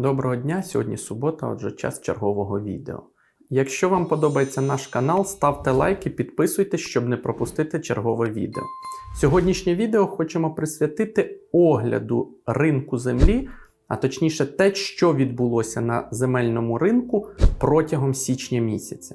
Доброго дня! Сьогодні субота, отже, час чергового відео. Якщо вам подобається наш канал, ставте лайки, підписуйтесь, щоб не пропустити чергове відео. Сьогоднішнє відео хочемо присвятити огляду ринку землі, а точніше, те, що відбулося на земельному ринку протягом січня місяця.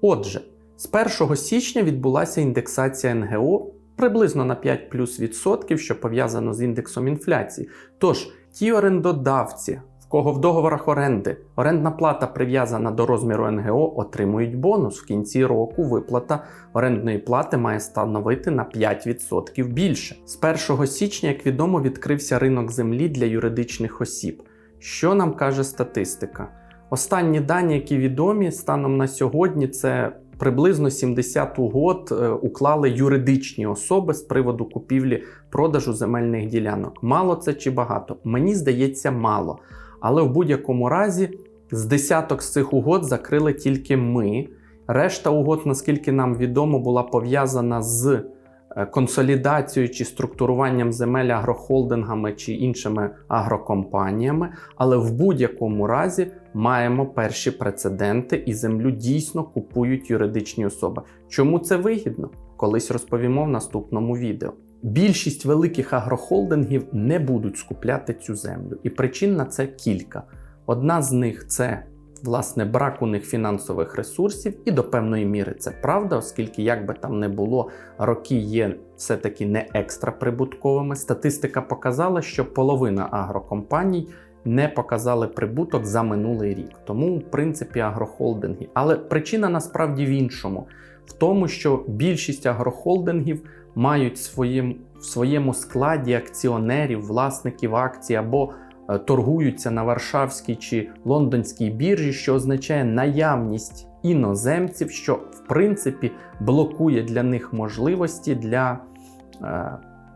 Отже, з 1 січня відбулася індексація НГО приблизно на 5 плюс відсотків, що пов'язано з індексом інфляції. Тож, ті орендодавці, кого в договорах оренди орендна плата прив'язана до розміру НГО, отримують бонус. В кінці року виплата орендної плати має становити на 5% більше. З 1 січня, як відомо, відкрився ринок землі для юридичних осіб. Що нам каже статистика? Останні дані, які відомі станом на сьогодні, це приблизно 70 угод е, уклали юридичні особи з приводу купівлі продажу земельних ділянок. Мало це чи багато? Мені здається, мало. Але в будь-якому разі з десяток з цих угод закрили тільки ми. Решта угод, наскільки нам відомо, була пов'язана з е, консолідацією чи структуруванням земель агрохолдингами чи іншими агрокомпаніями. Але в будь-якому разі маємо перші прецеденти, і землю дійсно купують юридичні особи. Чому це вигідно? Колись розповімо в наступному відео. Більшість великих агрохолдингів не будуть скупляти цю землю, і причин на це кілька. Одна з них це власне брак у них фінансових ресурсів, і до певної міри це правда, оскільки, як би там не було, роки є все-таки не екстра прибутковими. Статистика показала, що половина агрокомпаній не показали прибуток за минулий рік. Тому, в принципі, агрохолдинги. Але причина насправді в іншому, в тому, що більшість агрохолдингів мають своїм, в своєму складі акціонерів, власників акцій або е, торгуються на Варшавській чи Лондонській біржі, що означає наявність іноземців, що в принципі блокує для них можливості для.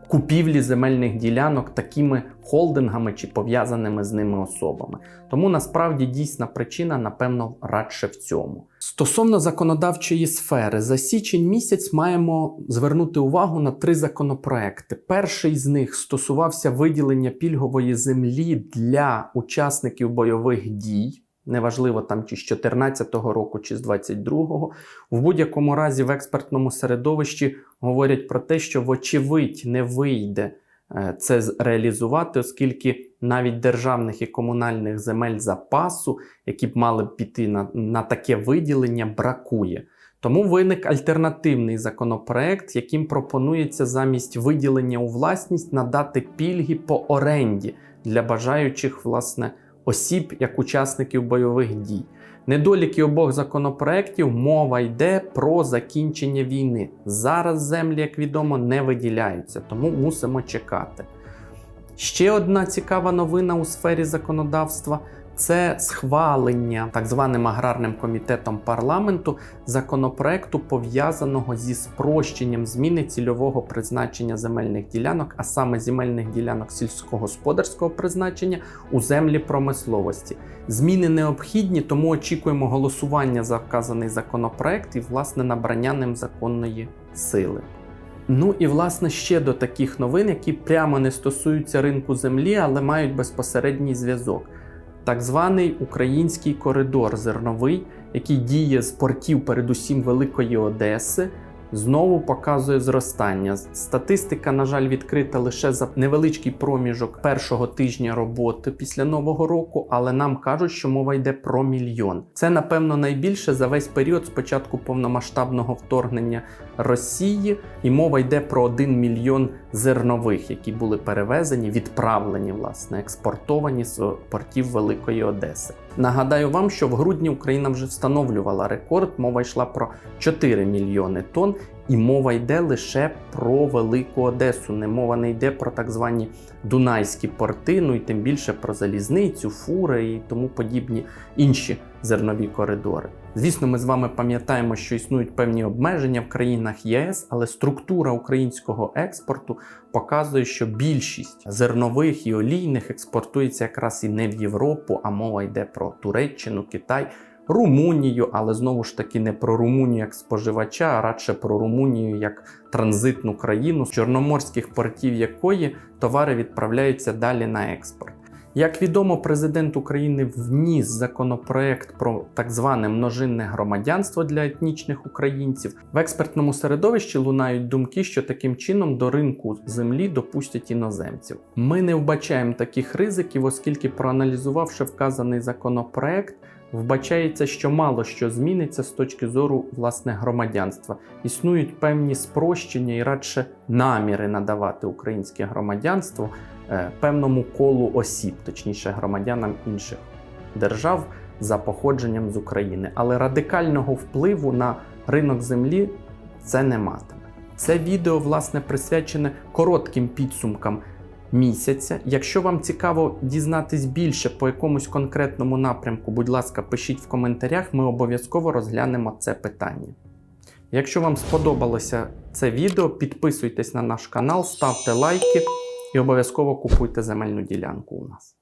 Купівлі земельних ділянок такими холдингами чи пов'язаними з ними особами. Тому насправді дійсна причина, напевно, радше в цьому. Стосовно законодавчої сфери, за січень місяць маємо звернути увагу на три законопроекти. Перший з них стосувався виділення пільгової землі для учасників бойових дій. Неважливо там чи з 2014 року, чи з 22-го. В будь-якому разі в експертному середовищі говорять про те, що, вочевидь, не вийде е, це реалізувати, оскільки навіть державних і комунальних земель запасу, які б мали б піти на, на таке виділення, бракує. Тому виник альтернативний законопроект, яким пропонується замість виділення у власність надати пільги по оренді для бажаючих, власне осіб як учасників бойових дій. Недоліки обох законопроєктів мова йде про закінчення війни. Зараз землі, як відомо, не виділяються, тому мусимо чекати. Ще одна цікава новина у сфері законодавства це схвалення так званим аграрним комітетом парламенту законопроекту, пов'язаного зі спрощенням зміни цільового призначення земельних ділянок, а саме земельних ділянок сільськогосподарського призначення у землі промисловості. Зміни необхідні, тому очікуємо голосування за вказаний законопроект і власне набрання ним законної сили. Ну і власне ще до таких новин, які прямо не стосуються ринку землі, але мають безпосередній зв'язок так званий український коридор зерновий, який діє з портів, передусім Великої Одеси. Знову показує зростання. Статистика, на жаль, відкрита лише за невеличкий проміжок першого тижня роботи після нового року, але нам кажуть, що мова йде про мільйон. Це, напевно, найбільше за весь період з початку повномасштабного вторгнення Росії, і мова йде про 1 мільйон зернових, які були перевезені, відправлені, власне, експортовані з портів Великої Одеси. Нагадаю вам, що в грудні Україна вже встановлювала рекорд. Мова йшла про 4 мільйони тонн, і мова йде лише про Велику Одесу. Не мова не йде про так звані Дунайські порти, ну і тим більше про залізницю, фури і тому подібні інші зернові коридори. Звісно, ми з вами пам'ятаємо, що існують певні обмеження в країнах ЄС, але структура українського експорту показує, що більшість зернових і олійних експортується якраз і не в Європу, а мова йде про Туреччину, Китай. Румунію, але знову ж таки не про Румунію як споживача, а радше про Румунію як транзитну країну, з чорноморських портів якої товари відправляються далі на експорт. Як відомо, президент України вніс законопроект про так зване множинне громадянство для етнічних українців. В експертному середовищі лунають думки, що таким чином до ринку землі допустять іноземців. Ми не вбачаємо таких ризиків, оскільки, проаналізувавши вказаний законопроект, вбачається, що мало що зміниться з точки зору власне громадянства. Існують певні спрощення і радше наміри надавати українське громадянство е, певному колу осіб, точніше громадянам інших держав за походженням з України. Але радикального впливу на ринок землі це не матиме. Це відео власне присвячене коротким підсумкам місяця. Якщо вам цікаво дізнатись більше по якомусь конкретному напрямку, будь ласка, пишіть в коментарях, ми обов'язково розглянемо це питання. Якщо вам сподобалося це відео, підписуйтесь на наш канал, ставте лайки і обов'язково купуйте земельну ділянку у нас.